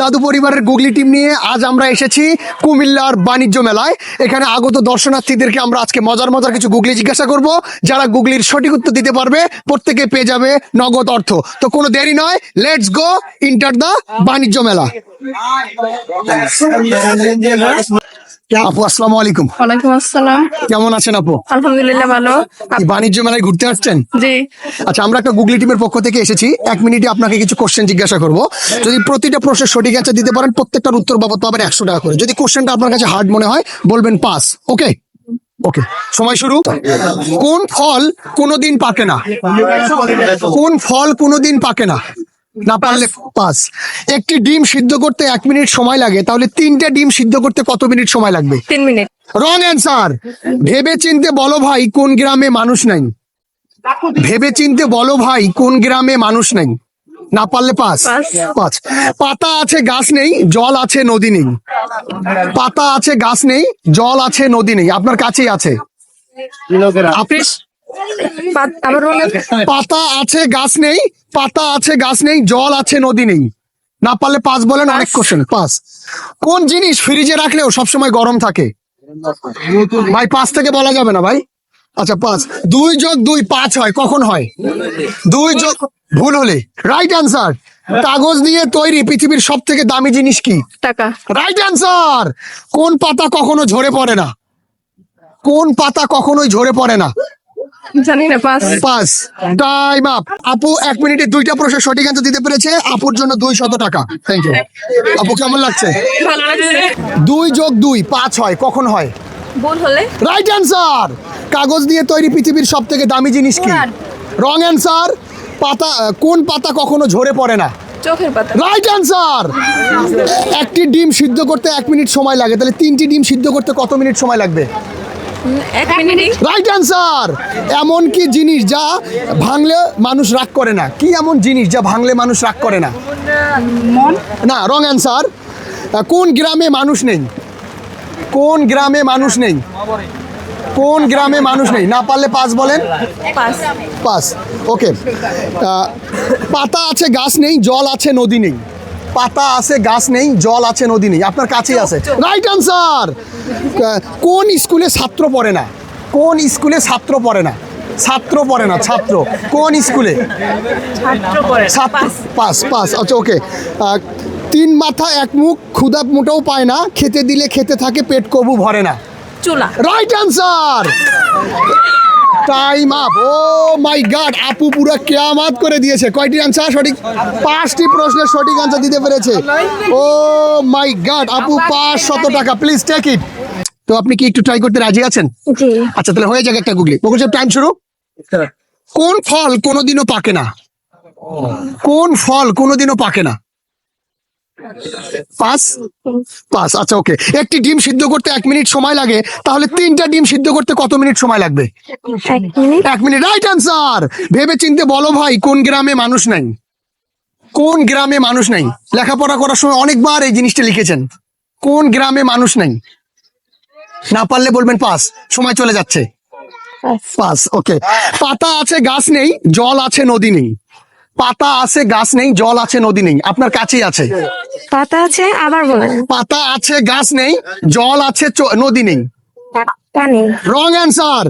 দাদু পরিবারের গুগলি টিম নিয়ে আজ আমরা এসেছি কুমিল্লার বাণিজ্য মেলায়। এখানে আগত দর্শনার্থীদেরকে আমরা আজকে মজার মজার কিছু গুগলি জিজ্ঞাসা করব। যারা গুগলির সঠিক উত্তর দিতে পারবে, প্রত্যেকে পেয়ে যাবে নগদ অর্থ। তো কোনো দেরি নয় লেটস গো ইন্টার দ্য বাণিজ্য মেলা। আপু আসসালামু আলাইকুম। ওয়ালাইকুম আসসালাম। কেমন আছেন আপু? আলহামদুলিল্লাহ ভালো। বাণিজ্য মেলায় ঘুরতে আসছেন? জি। আচ্ছা আমরা একটা গুগলি টিমের পক্ষ থেকে এসেছি। এক মিনিটে আপনাকে কিছু কোশ্চেন জিজ্ঞাসা করব। যদি প্রতিটা প্রশ্নের সঠিক অ্যান্সার দিতে পারেন প্রত্যেকটার উত্তর বাবদ পাবেন একশো টাকা করে। যদি কোশ্চেনটা আপনার কাছে হার্ড মনে হয় বলবেন পাস। ওকে ওকে সময় শুরু? কোন ফল কোনোদিন পাকে না? কোন ফল কোনোদিন পাকে না? না পারলে পাস একটি ডিম সিদ্ধ করতে এক মিনিট সময় লাগে তাহলে তিনটে ডিম সিদ্ধ করতে কত মিনিট সময় লাগবে? তিন মিনিট। রং অ্যান্সার ভেবে চিনতে বলো ভাই কোন গ্রামে মানুষ নাই? ভেবে চিনতে বলো ভাই কোন গ্রামে মানুষ নেই? না পারলে পাস পাস। পাঁচ পাতা আছে গাছ নেই জল আছে নদী নেই। পাতা আছে গাছ নেই জল আছে নদী নেই। আপনার কাছেই আছে। আপনি আবার পাতা আছে গাছ নেই পাতা আছে গাছ নেই জল আছে নদী নেই। না পারলে পাঁচ বলেন অনেক কোশ্চেন পাঁচ কোন জিনিস ফ্রিজে রাখলেও সবসময় গরম থাকে? ভাই পাঁচ থেকে বলা যাবে না ভাই। আচ্ছা পাঁচ। দুই যোগ দুই পাঁচ হয় কখন হয়? দুই যোগ ভুল হলে। রাইট আনসার কাগজ দিয়ে তৈরি পৃথিবীর সব থেকে দামি জিনিস কি? টাকা। রাইট অ্যান্সার কোন পাতা কখনো ঝরে পড়ে না? কোন পাতা কখনোই ঝরে পড়ে না? জানি না পাস পাস টাইম আপ আপু এক মিনিটে দুইটা প্রশ্নের সঠিক অ্যান্সার দিতে পেরেছে। আপুর জন্য দুই শত টাকা। থ্যাংক ইউ আপু কেমন লাগছে? ভালো লাগছে। দুই যোগ দুই পাঁচ হয়। কখন হয়? ভুল হলে। রাইট অ্যান্সার কাগজ দিয়ে তৈরি পৃথিবীর সব থেকে দামি জিনিস কি? রং অ্যান্সার পাতা কোন পাতা কখনো ঝরে পড়ে না? চোখের পাতা। রাইট অ্যান্সার একটি ডিম সিদ্ধ করতে এক মিনিট সময় লাগে। তাহলে তিনটি ডিম সিদ্ধ করতে কত মিনিট সময় লাগবে? এক মিনিটই রাইট অ্যান্সার এমন কি জিনিস যা ভাঙলে মানুষ রাগ করে না? কি এমন জিনিস যা ভাঙলে মানুষ রাগ করে না? মন? না রং অ্যান্সার কোন গ্রামে মানুষ নেই? কোন গ্রামে মানুষ নেই? কোন গ্রামে মানুষ নেই? না পারলে পাঁচ বলেন। পাস পাস ওকে পাতা আছে গাছ নেই জল আছে নদী নেই। পাতা আছে গাছ নেই জল আছে নদী নেই আপনার কাছেই আছে। রাইট আনসার কোন স্কুলে ছাত্র পড়ে না? কোন স্কুলে ছাত্র পড়ে না? ছাত্র পড়ে না ছাত্র। কোন স্কুলে? ছাত্র পাস। পাস আচ্ছা ওকে তিন মাথা এক মুখ ক্ষুদা মোটেও পায় না খেতে দিলে খেতে থাকে পেট কবু ভরে না। চুলা। Right answer time up oh my God আপু পুরো কেয়ামাত করে দিয়েছে। কয়টি অ্যান্সার সঠিক? পাঁচটি প্রশ্নের সঠিক অ্যান্সার দিতে পেরেছে। ও মাই গড আপু পাঁচ শত টাকা। প্লিজ টেক ইট তো আপনি কি একটু ট্রাই করতে রাজি আছেন? জি। আচ্ছা তাহলে হয়ে যাক একটা গুগলি বকুল সাহেব টাইম শুরু? কোন ফল কোনোদিনও পাকে না? কোন ফল কোনোদিনও পাকে না? পাস পাস আচ্ছা ওকে একটি ডিম সিদ্ধ করতে এক মিনিট সময় লাগে তাহলে তিনটা ডিম সিদ্ধ করতে কত মিনিট সময় লাগবে? এক মিনিট। এক মিনিট রাইট অ্যান্সার ভেবে চিনতে বলো ভাই কোন গ্রামে মানুষ নাই? কোন গ্রামে মানুষ নাই? লেখাপড়া করার সময় অনেকবার এই জিনিসটা লিখেছেন। কোন গ্রামে মানুষ নাই? না পারলে বলবেন পাস সময় চলে যাচ্ছে। পাস ওকে পাতা আছে গাছ নেই জল আছে নদী নেই। পাতা আছে গাছ নেই জল আছে নদী নেই। আপনার কাছেই আছে। পাতা আছে আবার বলেন। পাতা আছে গাছ নেই জল আছে নদী নেই। রং অ্যান্সার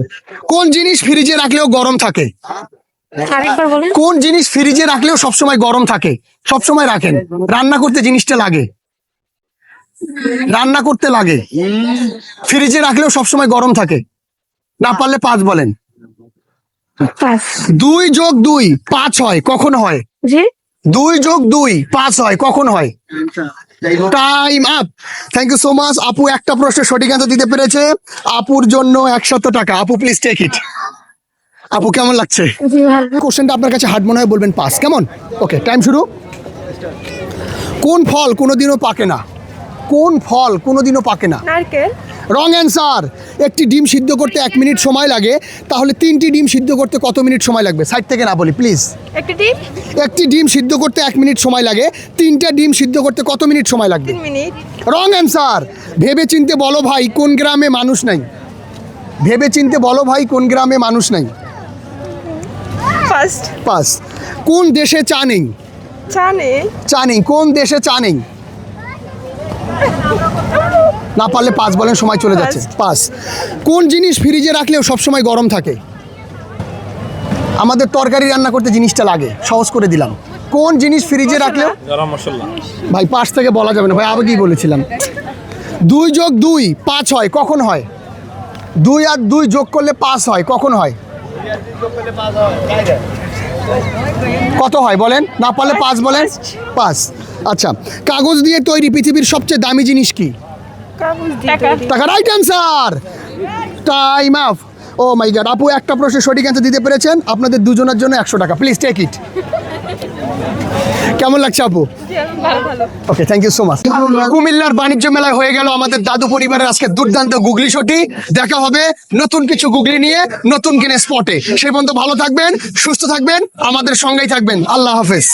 কোন জিনিস ফ্রিজে রাখলেও গরম থাকে? কোন জিনিস ফ্রিজে রাখলেও সবসময় গরম থাকে? সবসময় রাখেন। রান্না করতে জিনিসটা লাগে। রান্না করতে লাগে। ফ্রিজে রাখলেও সবসময় গরম থাকে। না পারলে পাঁচ বলেন। দুই যোগ দুই পাঁচ হয় কখন হয়? জি। দুই যোগ দুই পাঁচ হয় কখন হয়? Time up thank you so much আপু একটা প্রশ্নের সঠিক অ্যান্সার দিতে পেরেছে। আপুর জন্য একশত টাকা। আপু প্লিজ টেক ইট আপু কেমন লাগছে? কোশ্চেনটা আপনার কাছে হার্ড মনে হয় বলবেন পাস কেমন? ওকে টাইম শুরু। কোন ফল কোনোদিনও পাকে না? কোন ফল কোনোদিনও পাকে না? নারকেল। Wrong answer. একটি ডিম সিদ্ধ করতে এক মিনিট সময় লাগে। তাহলে তিনটি ডিম সিদ্ধ করতে কত মিনিট সময় লাগবে? সাইড থেকে না বলি প্লিজ একটি টিপ একটি ডিম সিদ্ধ করতে এক মিনিট সময় লাগে। তিনটা ডিম সিদ্ধ করতে কত মিনিট সময় লাগবে? Wrong answer. ভেবে চিনতে বলো ভাই কোন গ্রামে মানুষ নাই? ভেবে চিনতে বলো ভাই কোন গ্রামে মানুষ নাই? ফার্স্ট পাস কোন দেশে চা নেই? চা নেই। চা নেই। কোন দেশে চা নেই? না পারলে পাঁচ বলেন সময় চলে যাচ্ছে। পাঁচ কোন জিনিস ফ্রিজে রাখলেও সবসময় গরম থাকে? আমাদের তরকারি রান্না করতে জিনিসটা লাগে সহজ করে দিলাম। কোন জিনিস ফ্রিজে রাখলেও ভাই পাঁচ থেকে বলা যাবে না। ভাই আগেই বলেছিলাম? দুই যোগ দুই পাঁচ হয় কখন হয়? দুই আর দুই যোগ করলে পাঁচ হয় কখন হয়? কত হয় বলেন? না পারলে পাঁচ বলেন? পাঁচ। আচ্ছা কাগজ দিয়ে তৈরি পৃথিবীর সবচেয়ে দামি জিনিস কি? টাকা। Right answer time up oh my God আপু একটা প্রশ্নের সঠিক অ্যান্সার দিতে পেরেছেন। আপনাদের দুজনের জন্য একশো টাকা। প্লিজ টেক ইট কেমন লাগছে আপু? Okay thank you so much কুমিল্লার বাণিজ্য মেলায় হয়ে গেল আমাদের দাদু পরিবারের আজকে দুর্দান্ত গুগলি শটি দেখা হবে নতুন কিছু গুগলি নিয়ে নতুন কিনে স্পটে সে পর্যন্ত ভালো থাকবেন সুস্থ থাকবেন আমাদের সঙ্গেই থাকবেন। আল্লাহ হাফেজ।